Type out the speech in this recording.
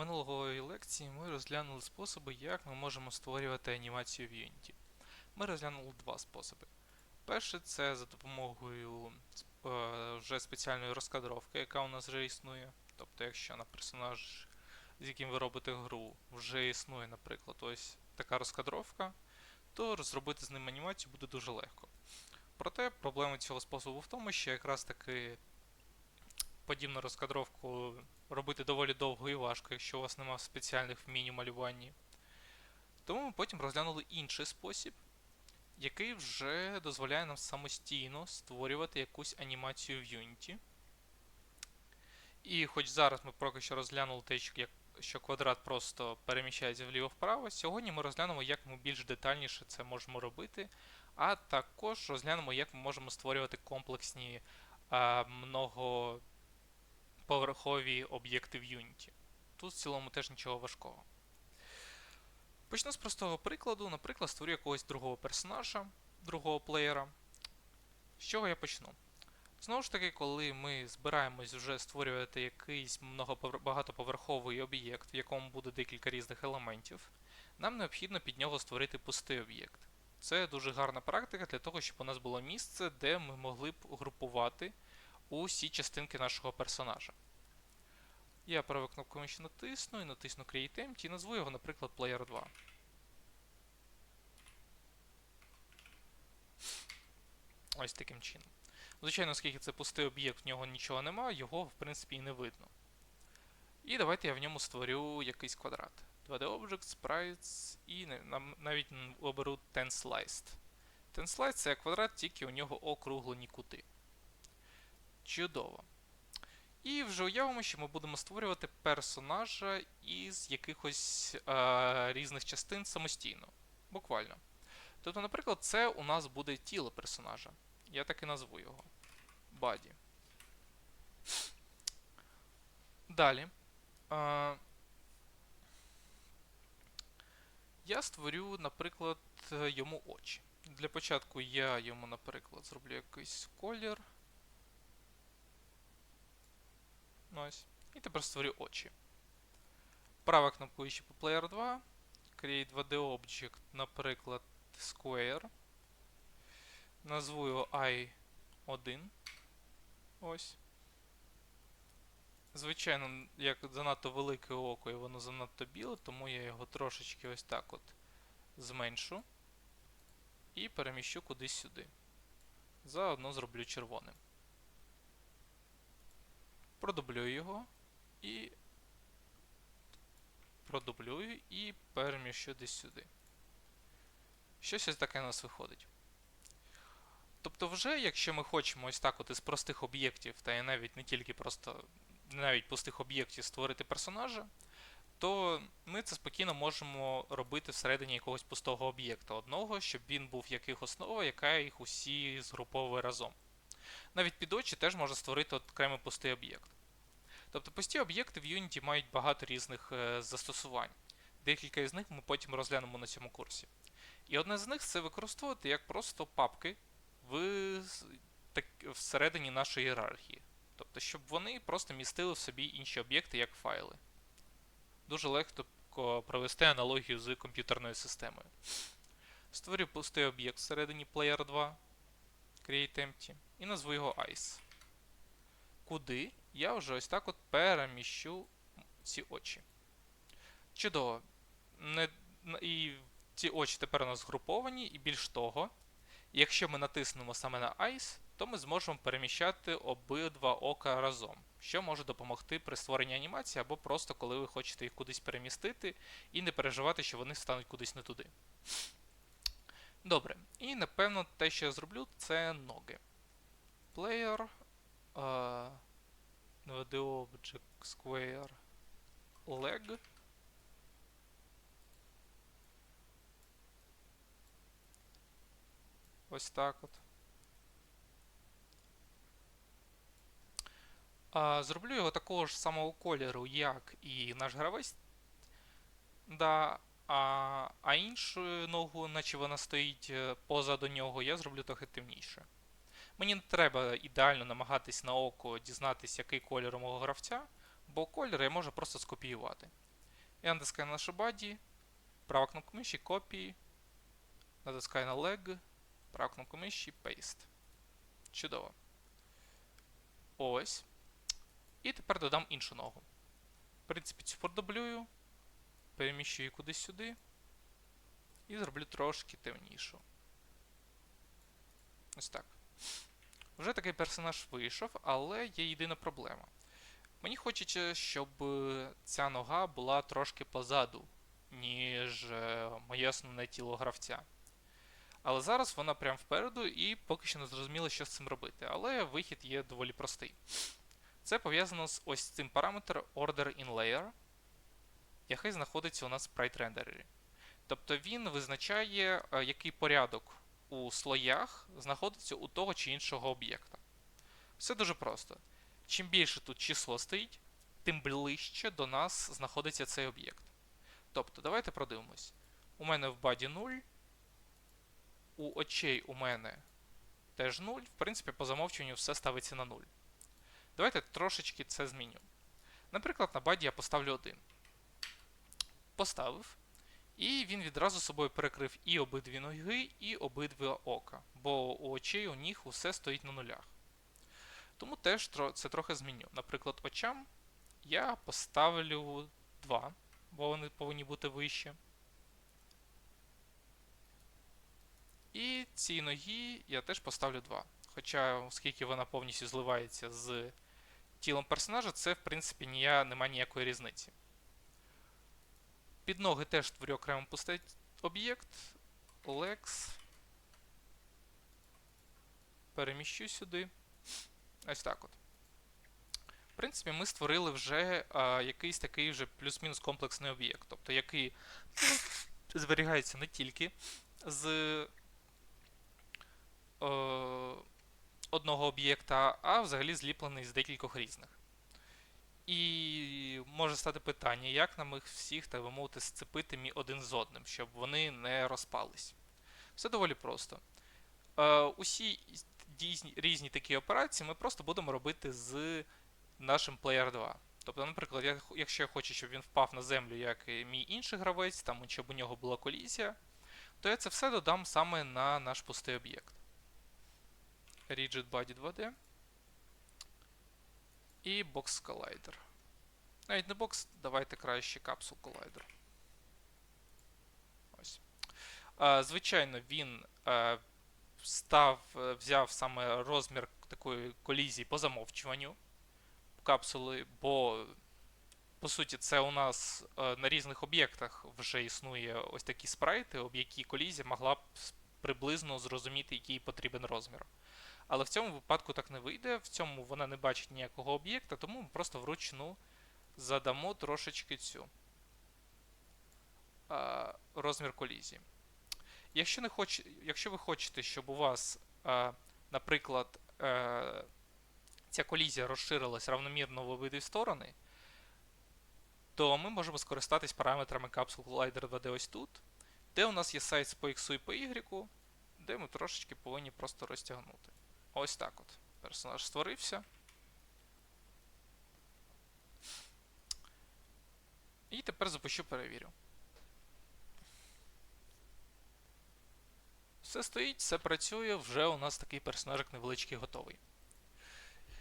Минулої лекції ми розглянули способи, як ми можемо створювати анімацію в Unity. Ми розглянули два способи. Перший це за допомогою е, вже спеціальної розкадровки, яка у нас вже існує. Тобто, якщо на персонаж, з яким ви робите гру, вже існує, наприклад, ось така розкадровка, то зробити з ним анімацію буде дуже легко. Проте проблема цього способу в тому, що якраз таки подібну розкадровку робити доволі довго і важко, якщо у вас немає спеціальних вмінь у малюванні. Тому ми потім розглянули інший спосіб, який вже дозволяє нам самостійно створювати якусь анімацію в Unity. І хоч зараз ми поки що розглянули те, що, квадрат просто переміщається вліво-вправо, сьогодні ми розглянемо, як ми більш детальніше це можемо робити, а також розглянемо, як ми можемо створювати комплексні а, много поверхові об'єкти в Unity. Тут в цілому теж нічого важкого. Почну з простого прикладу. Наприклад, створю якогось другого персонажа, другого плеєра. З чого я почну? Знову ж таки, коли ми збираємось вже створювати якийсь багатоповерховий об'єкт, в якому буде декілька різних елементів, нам необхідно під нього створити пустий об'єкт. Це дуже гарна практика для того, щоб у нас було місце, де ми могли б групувати усі частинки нашого персонажа. Я правою кнопкою миші натисну і натисну Create Empty і назву його, наприклад, Player 2. Ось таким чином. Звичайно, оскільки це пустий об'єкт, в нього нічого немає, його в принципі і не видно. І давайте я в ньому створю якийсь квадрат. 2D Object, Sprites і навіть оберу Tensliced. Tensliced це квадрат, тільки у нього округлені кути. Чудово. І вже уявимо, що ми будемо створювати персонажа із якихось е, різних частин самостійно. Буквально. Тобто, наприклад, це у нас буде тіло персонажа. Я так і назву його. Body. Далі. Е, я створю, наприклад, йому очі. Для початку я йому, наприклад, зроблю якийсь колір. Ось. І тепер створю очі. Права кнопка ще по Player 2. Create 2D Object, наприклад, Square. Назву його I1. Ось. Звичайно, як занадто велике око і воно занадто біле, тому я його трошечки ось так от зменшу. І переміщу кудись сюди. Заодно зроблю червоним продублюю його і продублюю і переміщу десь сюди. Щось ось таке у нас виходить. Тобто, вже, якщо ми хочемо ось так от із простих об'єктів, та і навіть не тільки просто навіть пустих об'єктів створити персонажа, то ми це спокійно можемо робити всередині якогось пустого об'єкта одного, щоб він був яких основа, яка їх усі згруповує разом. Навіть під очі теж можна створити от окремий пустий об'єкт. Тобто пусті об'єкти в Unity мають багато різних е, застосувань. Декілька із них ми потім розглянемо на цьому курсі. І одне з них це використовувати як просто папки в, так, всередині нашої ієрархії. Тобто, щоб вони просто містили в собі інші об'єкти як файли. Дуже легко провести аналогію з комп'ютерною системою. Створю пустий об'єкт всередині Player 2, Create і назву його Ice. Куди я вже ось так от переміщу ці очі. Чудово. Не, і ці очі тепер у нас згруповані, і більш того, якщо ми натиснемо саме на Ice, то ми зможемо переміщати обидва ока разом, що може допомогти при створенні анімації, або просто коли ви хочете їх кудись перемістити і не переживати, що вони стануть кудись не туди. Добре. І напевно те, що я зроблю, це ноги. Player. Uh, 2D Object Square Leg. Ось так от. А, зроблю його такого ж самого кольору, як і наш гравець. Да, а, а іншу ногу, наче вона стоїть е, позаду нього, я зроблю трохи темніше. Мені не треба ідеально намагатись на око дізнатися, який колір у мого гравця, бо колір я можу просто скопіювати. Я натискаю на нашу баді, права кнопка миші, копії, натискаю на leg, права кнопка миші, paste. Чудово. Ось. І тепер додам іншу ногу. В принципі, цю продублюю, переміщу її кудись сюди і зроблю трошки темнішу. Ось так. Вже такий персонаж вийшов, але є єдина проблема. Мені хочеться, щоб е, ця нога була трошки позаду, ніж е, моє основне тіло гравця. Але зараз вона прямо впереду і поки що не зрозуміло, що з цим робити. Але вихід є доволі простий. Це пов'язано з ось цим параметром Order in Layer, який знаходиться у нас в Sprite Renderer. Тобто він визначає, е, який порядок у слоях знаходиться у того чи іншого об'єкта. Все дуже просто. Чим більше тут число стоїть, тим ближче до нас знаходиться цей об'єкт. Тобто, давайте продивимось. У мене в баді 0, у очей у мене теж 0. В принципі, по замовчуванню все ставиться на 0. Давайте трошечки це зміню. Наприклад, на баді я поставлю 1. Поставив. І він відразу собою перекрив і обидві ноги, і обидві ока. Бо у очей у ніг усе стоїть на нулях. Тому теж це трохи зміню. Наприклад, очам я поставлю 2, бо вони повинні бути вище. І цій ногі я теж поставлю 2. Хоча, оскільки вона повністю зливається з тілом персонажа, це в принципі немає ніякої різниці. Під ноги теж створю окремо пустий об'єкт. Lex. Переміщу сюди. Ось так от. В принципі, ми створили вже а, якийсь такий вже плюс-мінус комплексний об'єкт, тобто який зберігається не тільки з е, одного об'єкта, а взагалі зліплений з декількох різних. І може стати питання, як нам їх всіх, так би мовити, сцепити один з одним, щоб вони не розпались. Все доволі просто. Е, усі дійсні- різні такі операції ми просто будемо робити з нашим Player 2. Тобто, наприклад, я якщо я хочу, щоб він впав на землю, як і мій інший гравець, там, щоб у нього була колізія, то я це все додам саме на наш пустий об'єкт. Rigid Body 2D і Box Collider. Навіть не бокс, давайте краще Capsule Collider. Ось. Звичайно, він став, е, взяв саме розмір такої колізії по замовчуванню капсули, бо по суті це у нас е, на різних об'єктах вже існує ось такі спрайти, об які колізія могла б приблизно зрозуміти, який потрібен розмір. Але в цьому випадку так не вийде, в цьому вона не бачить ніякого об'єкта, тому ми просто вручну задамо трошечки цю а, розмір колізії. Якщо, не хоч, якщо ви хочете, щоб у вас, а, наприклад, е, ця колізія розширилась равномірно в обидві сторони, то ми можемо скористатись параметрами Capsule Collider 2D ось тут, де у нас є сайт по X і по Y, де ми трошечки повинні просто розтягнути. Ось так от. Персонаж створився. І тепер запущу перевірю. Все стоїть, все працює, вже у нас такий персонажик невеличкий готовий.